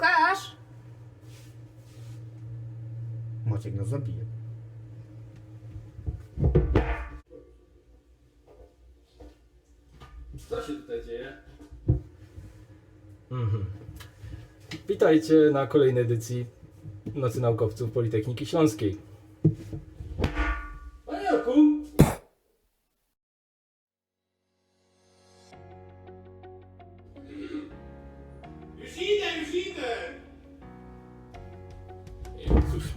Łukasz! Maciek nas zabije. Co się tutaj dzieje? Mhm. Witajcie na kolejnej edycji Nocy Naukowców Politechniki Śląskiej.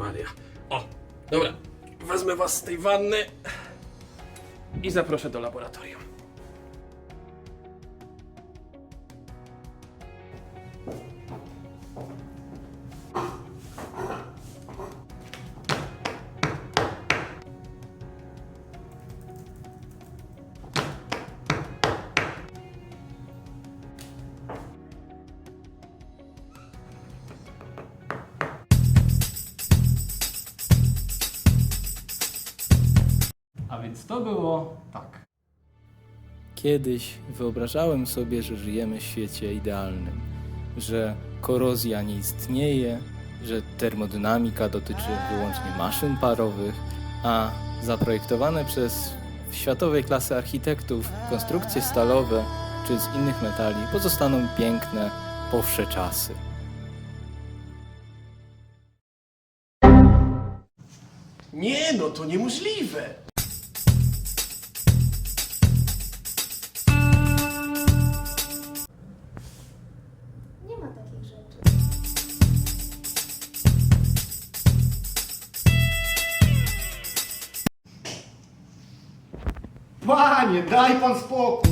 Maria. O, dobra. Wezmę was z tej wanny i zaproszę do laboratorium. A więc to było tak. Kiedyś wyobrażałem sobie, że żyjemy w świecie idealnym, że korozja nie istnieje, że termodynamika dotyczy wyłącznie maszyn parowych, a zaprojektowane przez światowej klasy architektów konstrukcje stalowe czy z innych metali pozostaną piękne po wsze czasy. Nie no, to niemożliwe! Panie, daj pan spokój!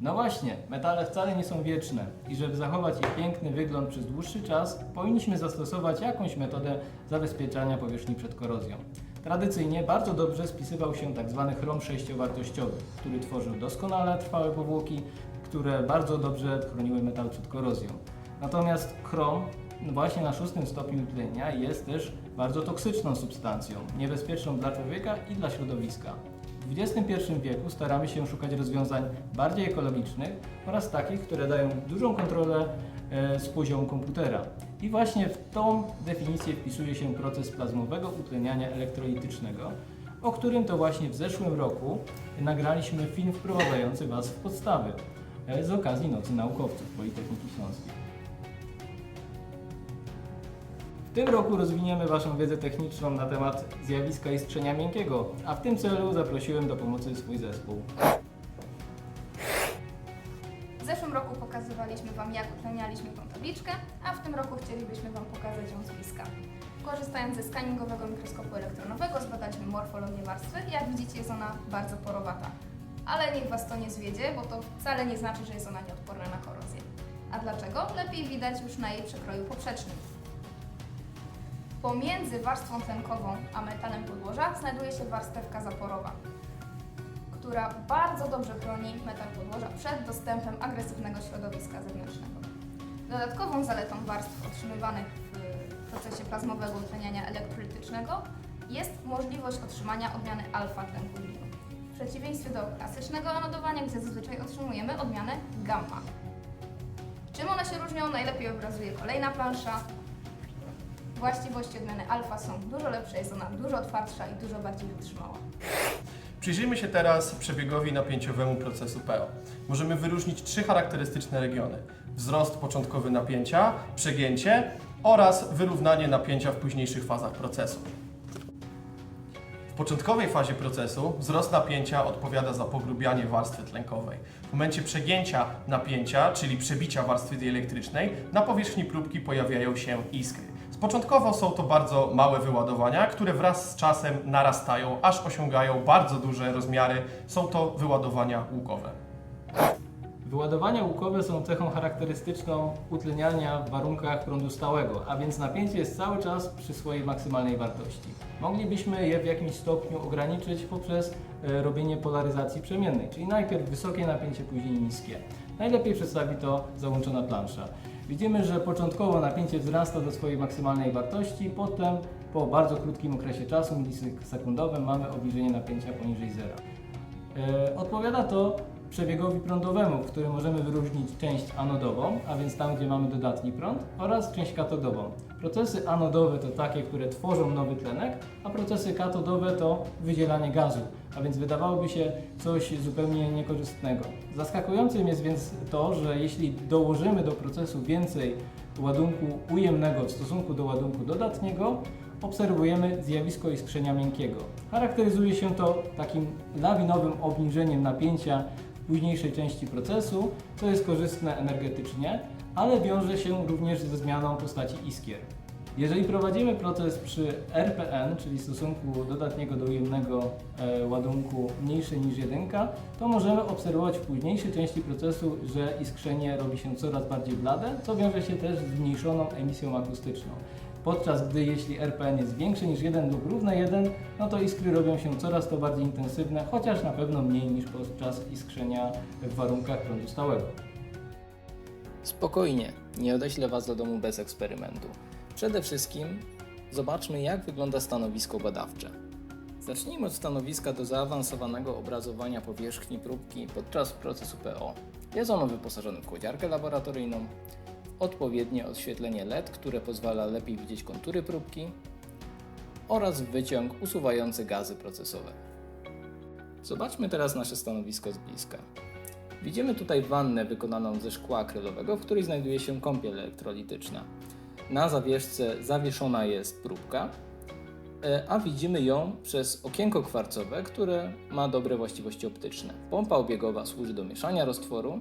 No właśnie, metale wcale nie są wieczne i żeby zachować ich piękny wygląd przez dłuższy czas, powinniśmy zastosować jakąś metodę zabezpieczania powierzchni przed korozją. Tradycyjnie bardzo dobrze spisywał się tzw. chrom sześciowartościowy, który tworzył doskonale trwałe powłoki, które bardzo dobrze chroniły metal przed korozją. Natomiast chrom właśnie na szóstym stopniu tlenia jest też bardzo toksyczną substancją, niebezpieczną dla człowieka i dla środowiska. W XXI wieku staramy się szukać rozwiązań bardziej ekologicznych oraz takich, które dają dużą kontrolę e, z poziomu komputera. I właśnie w tą definicję wpisuje się proces plazmowego utleniania elektrolitycznego, o którym to właśnie w zeszłym roku nagraliśmy film wprowadzający Was w podstawy e, z okazji Nocy Naukowców Politechniki Śląskiej. W tym roku rozwiniemy Waszą wiedzę techniczną na temat zjawiska istrzenia miękkiego, a w tym celu zaprosiłem do pomocy swój zespół. W zeszłym roku pokazywaliśmy Wam, jak utlenialiśmy tą tabliczkę, a w tym roku chcielibyśmy Wam pokazać ją z bliska. Korzystając ze skaningowego mikroskopu elektronowego zbadaliśmy morfologię warstwy jak widzicie jest ona bardzo porowata. Ale niech Was to nie zwiedzie, bo to wcale nie znaczy, że jest ona nieodporna na korozję. A dlaczego? Lepiej widać już na jej przekroju poprzecznym. Pomiędzy warstwą tlenkową a metalem podłoża znajduje się warstewka zaporowa, która bardzo dobrze chroni metal podłoża przed dostępem agresywnego środowiska zewnętrznego. Dodatkową zaletą warstw otrzymywanych w procesie plazmowego utleniania elektrolitycznego jest możliwość otrzymania odmiany alfa tlenku glinu. W przeciwieństwie do klasycznego anodowania, gdzie zazwyczaj otrzymujemy odmianę gamma. Czym one się różnią? Najlepiej obrazuje kolejna plansza. Właściwości odmiany alfa są dużo lepsze, jest ona dużo twardsza i dużo bardziej wytrzymała. Przyjrzyjmy się teraz przebiegowi napięciowemu procesu PO. Możemy wyróżnić trzy charakterystyczne regiony. Wzrost początkowy napięcia, przegięcie oraz wyrównanie napięcia w późniejszych fazach procesu. W początkowej fazie procesu wzrost napięcia odpowiada za pogrubianie warstwy tlenkowej. W momencie przegięcia napięcia, czyli przebicia warstwy dielektrycznej, na powierzchni próbki pojawiają się iskry. Początkowo są to bardzo małe wyładowania, które wraz z czasem narastają, aż osiągają bardzo duże rozmiary. Są to wyładowania łukowe. Wyładowania łukowe są cechą charakterystyczną utleniania w warunkach prądu stałego, a więc napięcie jest cały czas przy swojej maksymalnej wartości. Moglibyśmy je w jakimś stopniu ograniczyć poprzez e, robienie polaryzacji przemiennej, czyli najpierw wysokie napięcie, później niskie. Najlepiej przedstawi to załączona plansza. Widzimy, że początkowo napięcie wzrasta do swojej maksymalnej wartości, potem po bardzo krótkim okresie czasu, milisekundowym, mamy obniżenie napięcia poniżej zera. E, Odpowiada to przebiegowi prądowemu, w którym możemy wyróżnić część anodową, a więc tam, gdzie mamy dodatni prąd, oraz część katodową. Procesy anodowe to takie, które tworzą nowy tlenek, a procesy katodowe to wydzielanie gazu, a więc wydawałoby się coś zupełnie niekorzystnego. Zaskakującym jest więc to, że jeśli dołożymy do procesu więcej ładunku ujemnego w stosunku do ładunku dodatniego, obserwujemy zjawisko iskrzenia miękkiego. Charakteryzuje się to takim lawinowym obniżeniem napięcia późniejszej części procesu, co jest korzystne energetycznie, ale wiąże się również ze zmianą postaci iskier. Jeżeli prowadzimy proces przy RPN, czyli stosunku dodatniego do ujemnego e, ładunku mniejszy niż 1, to możemy obserwować w późniejszej części procesu, że iskrzenie robi się coraz bardziej blade, co wiąże się też z zmniejszoną emisją akustyczną. Podczas gdy jeśli RPN jest większy niż 1 lub równe 1, no to iskry robią się coraz to bardziej intensywne, chociaż na pewno mniej niż podczas iskrzenia w warunkach prądu stałego. Spokojnie, nie odeślę Was do domu bez eksperymentu. Przede wszystkim zobaczmy, jak wygląda stanowisko badawcze. Zacznijmy od stanowiska do zaawansowanego obrazowania powierzchni próbki podczas procesu PO. Jest ono wyposażone w chłodziarkę laboratoryjną, odpowiednie oświetlenie LED, które pozwala lepiej widzieć kontury próbki oraz wyciąg usuwający gazy procesowe. Zobaczmy teraz nasze stanowisko z bliska. Widzimy tutaj wannę wykonaną ze szkła akrylowego, w której znajduje się kąpiel elektrolityczna. Na zawieszce zawieszona jest próbka, e, a widzimy ją przez okienko kwarcowe, które ma dobre właściwości optyczne. Pompa obiegowa służy do mieszania roztworu.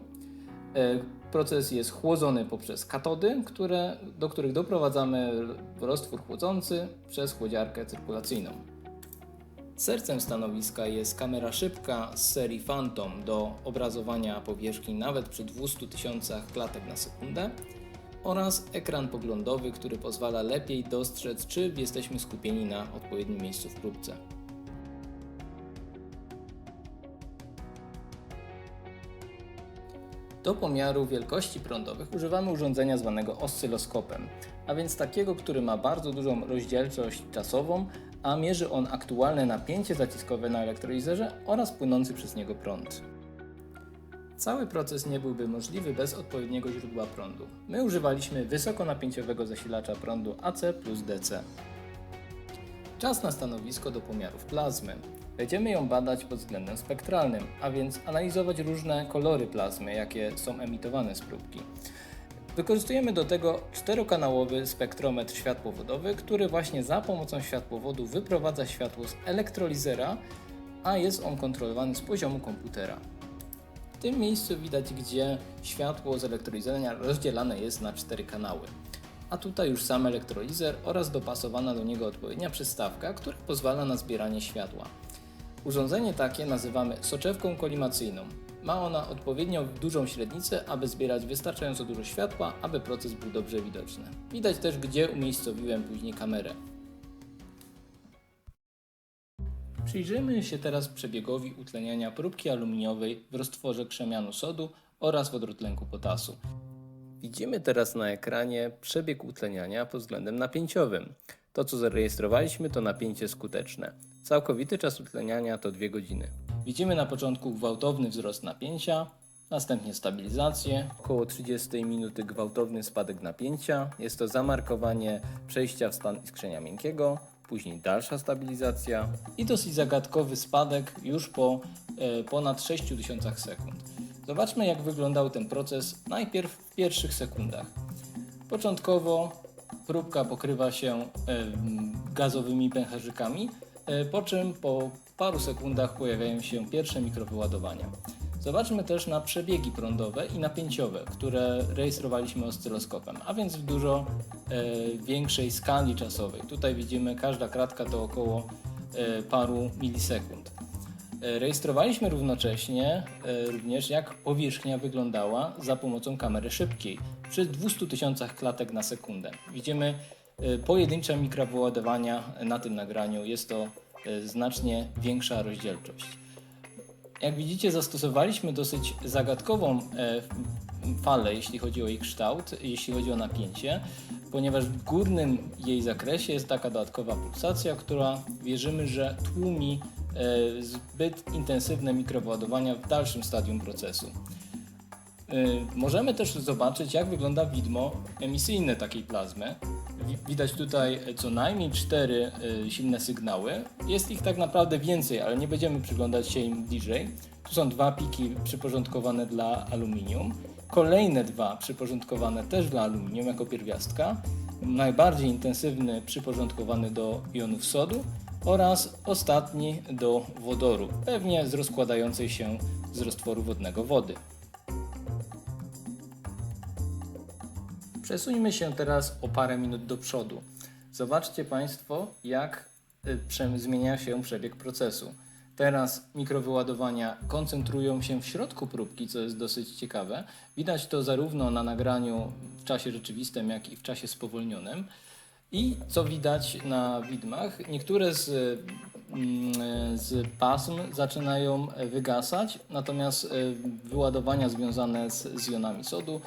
E, Proces jest chłodzony poprzez katody, które, do których doprowadzamy roztwór chłodzący przez chłodziarkę cyrkulacyjną. Sercem stanowiska jest kamera szybka z serii Phantom do obrazowania powierzchni nawet przy 200 tysiącach klatek na sekundę oraz ekran poglądowy, który pozwala lepiej dostrzec, czy jesteśmy skupieni na odpowiednim miejscu w próbce. Do pomiaru wielkości prądowych używamy urządzenia zwanego oscyloskopem, a więc takiego, który ma bardzo dużą rozdzielczość czasową, a mierzy on aktualne napięcie zaciskowe na elektrolizerze oraz płynący przez niego prąd. Cały proces nie byłby możliwy bez odpowiedniego źródła prądu. My używaliśmy wysokonapięciowego zasilacza prądu AC plus DC. Czas na stanowisko do pomiarów plazmy. Będziemy ją badać pod względem spektralnym, a więc analizować różne kolory plazmy, jakie są emitowane z próbki. Wykorzystujemy do tego czterokanałowy spektrometr światłowodowy, który właśnie za pomocą światłowodu wyprowadza światło z elektrolizera, a jest on kontrolowany z poziomu komputera. W tym miejscu widać, gdzie światło z elektrolizera rozdzielane jest na cztery kanały. A tutaj już sam elektrolizer oraz dopasowana do niego odpowiednia przystawka, która pozwala na zbieranie światła. Urządzenie takie nazywamy soczewką kolimacyjną. Ma ona odpowiednio dużą średnicę, aby zbierać wystarczająco dużo światła, aby proces był dobrze widoczny. Widać też, gdzie umiejscowiłem później kamerę. Przyjrzyjmy się teraz przebiegowi utleniania próbki aluminiowej w roztworze krzemianu sodu oraz wodorotlenku potasu. Widzimy teraz na ekranie przebieg utleniania pod względem napięciowym. To, co zarejestrowaliśmy, to napięcie skuteczne. Całkowity czas utleniania to 2 godziny. Widzimy na początku gwałtowny wzrost napięcia, następnie stabilizację, około 30 minuty gwałtowny spadek napięcia. Jest to zamarkowanie przejścia w stan iskrzenia miękkiego, później dalsza stabilizacja i dosyć zagadkowy spadek już po e, ponad 0,06 sekund. Zobaczmy, jak wyglądał ten proces najpierw w pierwszych sekundach. Początkowo próbka pokrywa się em, gazowymi pęcherzykami, e, po czym po paru sekundach pojawiają się pierwsze mikrowyładowania. Zobaczmy też na przebiegi prądowe i napięciowe, które rejestrowaliśmy oscyloskopem, a więc w dużo e, większej skali czasowej. Tutaj widzimy, każda kratka to około e, paru milisekund. E, Rejestrowaliśmy równocześnie e, również jak powierzchnia wyglądała za pomocą kamery szybkiej przy 200 tysiącach klatek na sekundę. Widzimy e, pojedyncze mikrowyładowania na tym nagraniu. Jest to e, znacznie większa rozdzielczość. Jak widzicie, zastosowaliśmy dosyć zagadkową e, falę, jeśli chodzi o jej kształt, jeśli chodzi o napięcie, ponieważ w górnym jej zakresie jest taka dodatkowa pulsacja, która wierzymy, że tłumi e, zbyt intensywne mikrowyładowania w dalszym stadium procesu. Możemy też zobaczyć, jak wygląda widmo emisyjne takiej plazmy. Wi- Widać tutaj co najmniej cztery y, silne sygnały. Jest ich tak naprawdę więcej, ale nie będziemy przyglądać się im bliżej. Tu są dwa piki przyporządkowane dla aluminium. Kolejne dwa przyporządkowane też dla aluminium jako pierwiastka. Najbardziej intensywny przyporządkowany do jonów sodu oraz ostatni do wodoru, pewnie z rozkładającej się z roztworu wodnego wody. Przesuńmy się teraz o parę minut do przodu. Zobaczcie Państwo, jak y, zmienia się przebieg procesu. Teraz mikrowyładowania koncentrują się w środku próbki, co jest dosyć ciekawe. Widać to zarówno na nagraniu w czasie rzeczywistym, jak i w czasie spowolnionym. I co widać na widmach, niektóre z, mm, z pasm zaczynają wygasać, natomiast y, wyładowania związane z, z jonami sodu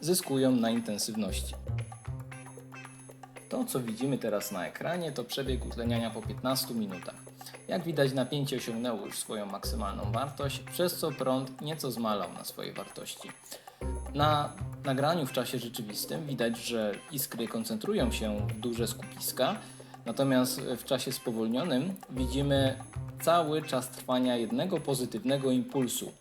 zyskują na intensywności. To, co widzimy teraz na ekranie, to przebieg utleniania po 15 minutach. Jak widać, napięcie osiągnęło już swoją maksymalną wartość, przez co prąd nieco zmalał na swojej wartości. Na nagraniu w czasie rzeczywistym widać, że iskry koncentrują się w duże skupiska, natomiast w czasie spowolnionym widzimy cały czas trwania jednego pozytywnego impulsu.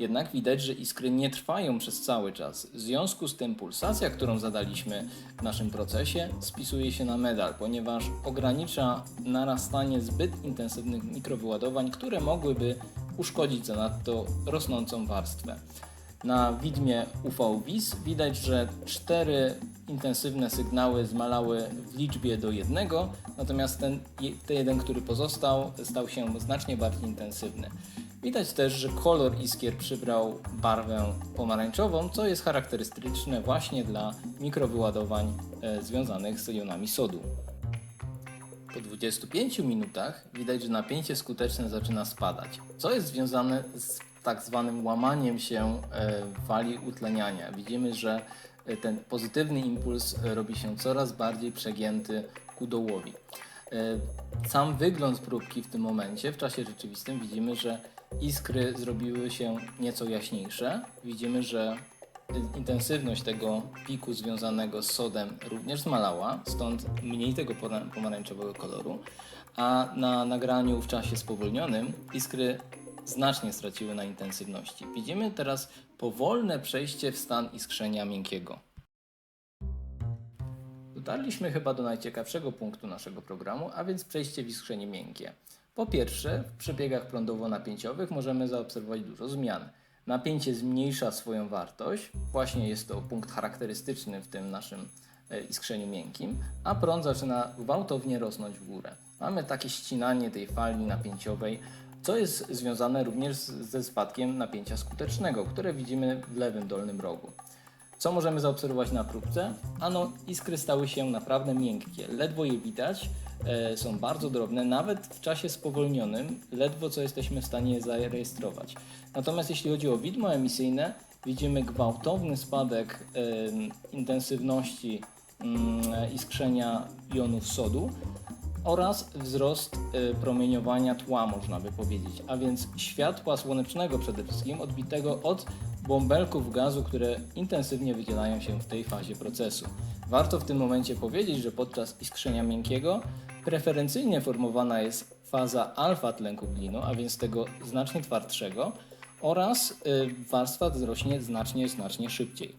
Jednak widać, że iskry nie trwają przez cały czas. W związku z tym pulsacja, którą zadaliśmy w naszym procesie, spisuje się na medal, ponieważ ogranicza narastanie zbyt intensywnych mikrowyładowań, które mogłyby uszkodzić zanadto rosnącą warstwę. Na widmie UV-WIS widać, że cztery intensywne sygnały zmalały w liczbie do jednego, natomiast ten, ten jeden, który pozostał, stał się znacznie bardziej intensywny. Widać też, że kolor iskier przybrał barwę pomarańczową, co jest charakterystyczne właśnie dla mikrowyładowań e, związanych z jonami sodu. Po 25 minutach widać, że napięcie skuteczne zaczyna spadać, co jest związane z tak zwanym łamaniem się e, fali utleniania. Widzimy, że e, ten pozytywny impuls robi się coraz bardziej przegięty ku dołowi. Sam wygląd próbki w tym momencie, w czasie rzeczywistym, widzimy, że iskry zrobiły się nieco jaśniejsze. Widzimy, że intensywność tego piku związanego z sodem również zmalała, stąd mniej tego pomarańczowego koloru, a na nagraniu w czasie spowolnionym iskry znacznie straciły na intensywności. Widzimy teraz powolne przejście w stan iskrzenia miękkiego. Dotarliśmy chyba do najciekawszego punktu naszego programu, a więc przejście w iskrzenie miękkie. Po pierwsze, w przebiegach prądowo-napięciowych możemy zaobserwować dużo zmian. Napięcie zmniejsza swoją wartość, właśnie jest to punkt charakterystyczny w tym naszym e, iskrzeniu miękkim, a prąd zaczyna gwałtownie rosnąć w górę. Mamy takie ścinanie tej fali napięciowej, co jest związane również ze spadkiem napięcia skutecznego, które widzimy w lewym dolnym rogu. Co możemy zaobserwować na próbce? Ano, iskry stały się naprawdę miękkie. Ledwo je widać, są bardzo drobne, nawet w czasie spowolnionym, ledwo co jesteśmy w stanie je zarejestrować. Natomiast jeśli chodzi o widmo emisyjne, widzimy gwałtowny spadek intensywności mm, iskrzenia jonów sodu oraz wzrost y, promieniowania tła, można by powiedzieć, a więc światła słonecznego przede wszystkim, odbitego od bąbelków gazu, które intensywnie wydzielają się w tej fazie procesu. Warto w tym momencie powiedzieć, że podczas iskrzenia miękkiego preferencyjnie formowana jest faza alfa tlenku glinu, a więc tego znacznie twardszego, oraz y, warstwa wzrośnie znacznie, znacznie szybciej.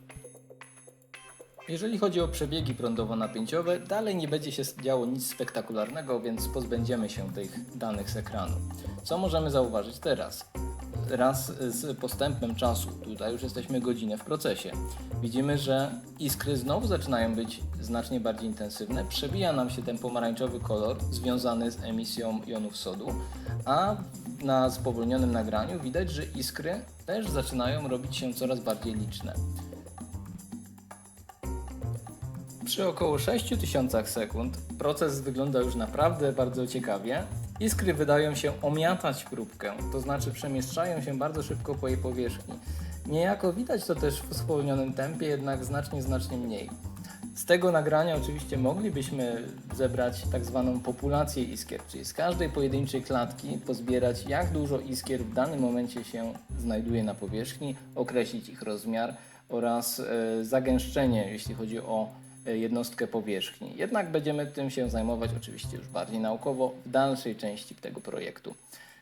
Jeżeli chodzi o przebiegi prądowo-napięciowe, dalej nie będzie się działo nic spektakularnego, więc pozbędziemy się tych danych z ekranu. Co możemy zauważyć teraz? Raz z postępem czasu, tutaj już jesteśmy godzinę w procesie, widzimy, że iskry znowu zaczynają być znacznie bardziej intensywne, przebija nam się ten pomarańczowy kolor związany z emisją jonów sodu, a na spowolnionym nagraniu widać, że iskry też zaczynają robić się coraz bardziej liczne. Przy około 6000 sekund proces wygląda już naprawdę bardzo ciekawie. Iskry wydają się omiatać próbkę, to znaczy przemieszczają się bardzo szybko po jej powierzchni. Niejako widać to też w spowolnionym tempie, jednak znacznie, znacznie mniej. Z tego nagrania oczywiście moglibyśmy zebrać tak zwaną populację iskier, czyli z każdej pojedynczej klatki pozbierać jak dużo iskier w danym momencie się znajduje na powierzchni, określić ich rozmiar oraz e, zagęszczenie, jeśli chodzi o jednostkę powierzchni. Jednak będziemy tym się zajmować oczywiście już bardziej naukowo w dalszej części tego projektu.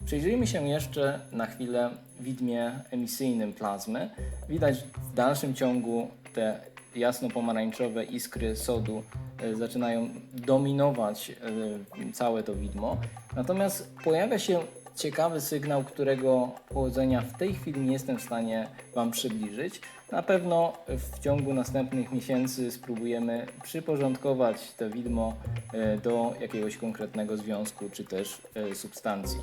Przyjrzyjmy się jeszcze na chwilę widmie emisyjnym plazmy. Widać w dalszym ciągu te jasno-pomarańczowe iskry sodu e, zaczynają dominować e, całe to widmo. Natomiast pojawia się ciekawy sygnał, którego pochodzenia w tej chwili nie jestem w stanie Wam przybliżyć. Na pewno w ciągu następnych miesięcy spróbujemy przyporządkować to widmo e, do jakiegoś konkretnego związku czy też e, substancji.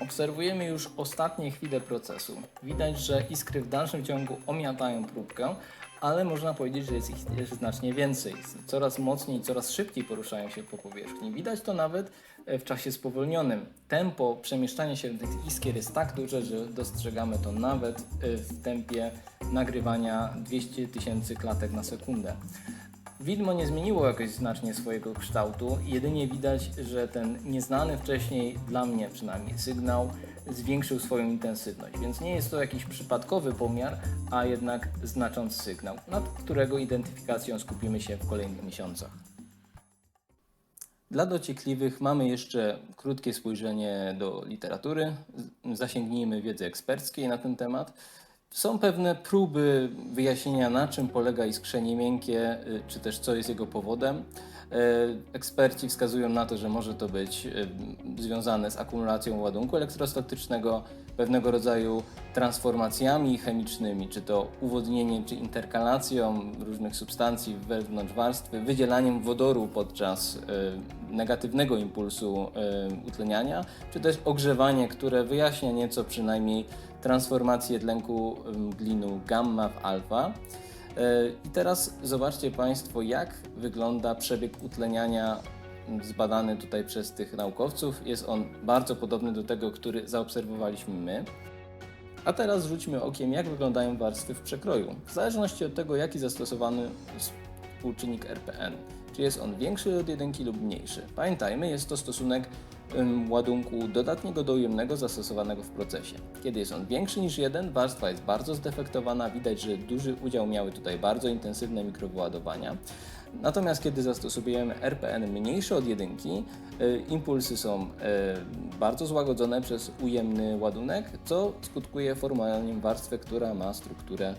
Obserwujemy już ostatnie chwile procesu. Widać, że iskry w dalszym ciągu omiatają próbkę, ale można powiedzieć, że jest ich znacznie więcej. Coraz mocniej, coraz szybciej poruszają się po powierzchni. Widać to nawet w czasie spowolnionym. Tempo przemieszczania się tych iskier jest tak duże, że dostrzegamy to nawet e, w tempie nagrywania 200 tysięcy klatek na sekundę. Widmo nie zmieniło jakoś znacznie swojego kształtu, jedynie widać, że ten nieznany wcześniej, dla mnie przynajmniej, sygnał zwiększył swoją intensywność, więc nie jest to jakiś przypadkowy pomiar, a jednak znaczący sygnał, nad którego identyfikacją skupimy się w kolejnych miesiącach. Dla dociekliwych mamy jeszcze krótkie spojrzenie do literatury. Zasięgnijmy wiedzy eksperckiej na ten temat. Są pewne próby wyjaśnienia, na czym polega iskrzenie miękkie, y, czy też co jest jego powodem. E, Eksperci wskazują na to, że może to być y, związane z akumulacją ładunku elektrostatycznego, pewnego rodzaju transformacjami chemicznymi, czy to uwodnieniem, czy interkalacją różnych substancji wewnątrz warstwy, wydzielaniem wodoru podczas y, negatywnego impulsu utleniania, czy też ogrzewanie, które wyjaśnia nieco przynajmniej transformację tlenku glinu gamma w alfa. Y, I teraz zobaczcie Państwo, jak wygląda przebieg utleniania m, zbadany tutaj przez tych naukowców. Jest on bardzo podobny do tego, który zaobserwowaliśmy my. A teraz rzućmy okiem, jak wyglądają warstwy w przekroju. W zależności od tego, jaki zastosowany współczynnik RPN. Czy jest on większy od jedynki lub mniejszy. Pamiętajmy, jest to stosunek ładunku dodatniego do ujemnego zastosowanego w procesie. Kiedy jest on większy niż jeden, warstwa jest bardzo zdefektowana, widać, że duży udział miały tutaj bardzo intensywne mikrowyładowania. Natomiast kiedy zastosujemy RPN mniejszy od jedynki, y, impulsy są y, bardzo złagodzone przez ujemny ładunek, co skutkuje formowaniem warstwy, która ma strukturę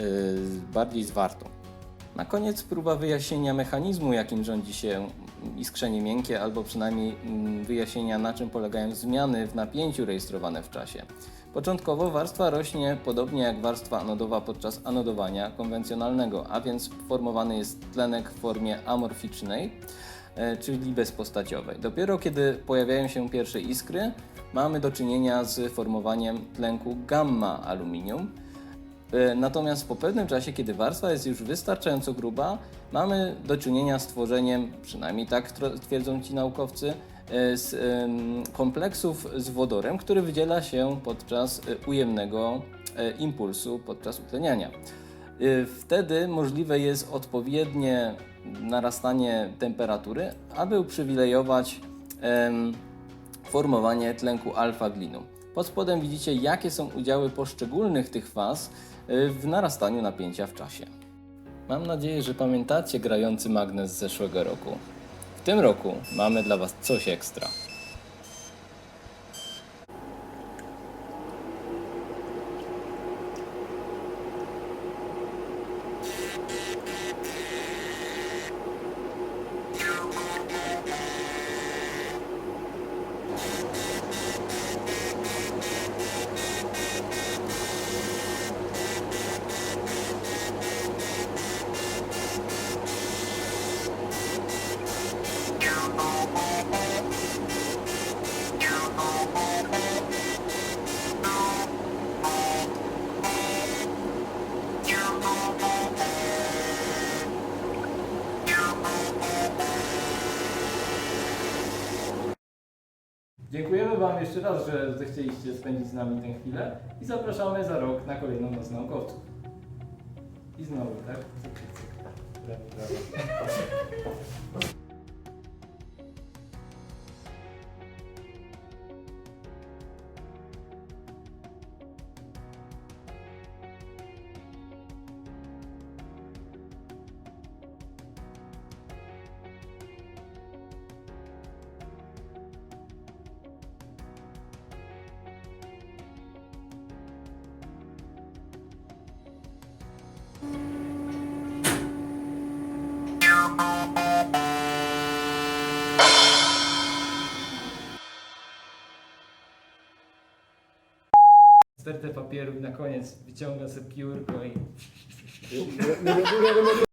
y, bardziej zwartą. Na koniec próba wyjaśnienia mechanizmu, jakim rządzi się iskrzenie miękkie, albo przynajmniej mm, wyjaśnienia, na czym polegają zmiany w napięciu rejestrowane w czasie. Początkowo warstwa rośnie podobnie jak warstwa anodowa podczas anodowania konwencjonalnego, a więc formowany jest tlenek w formie amorficznej, e, czyli bezpostaciowej. Dopiero kiedy pojawiają się pierwsze iskry, mamy do czynienia z formowaniem tlenku gamma aluminium, Natomiast po pewnym czasie, kiedy warstwa jest już wystarczająco gruba, mamy do czynienia z tworzeniem, przynajmniej tak twierdzą ci naukowcy, e, z kompleksów z wodorem, który wydziela się podczas e, ujemnego e, impulsu, podczas utleniania. E, Wtedy możliwe jest odpowiednie narastanie temperatury, aby uprzywilejować formowanie tlenku alfa-glinu. Pod spodem widzicie, jakie są udziały poszczególnych tych faz w narastaniu napięcia w czasie. Mam nadzieję, że pamiętacie grający magnes z zeszłego roku. W tym roku mamy dla Was coś ekstra. Jeszcze raz, że zechcieliście spędzić z nami tę chwilę i zapraszamy za rok na kolejną Noc Naukowców. I znowu, tak? Cyk, cyk, papieru i na koniec wyciąga sobie piórko i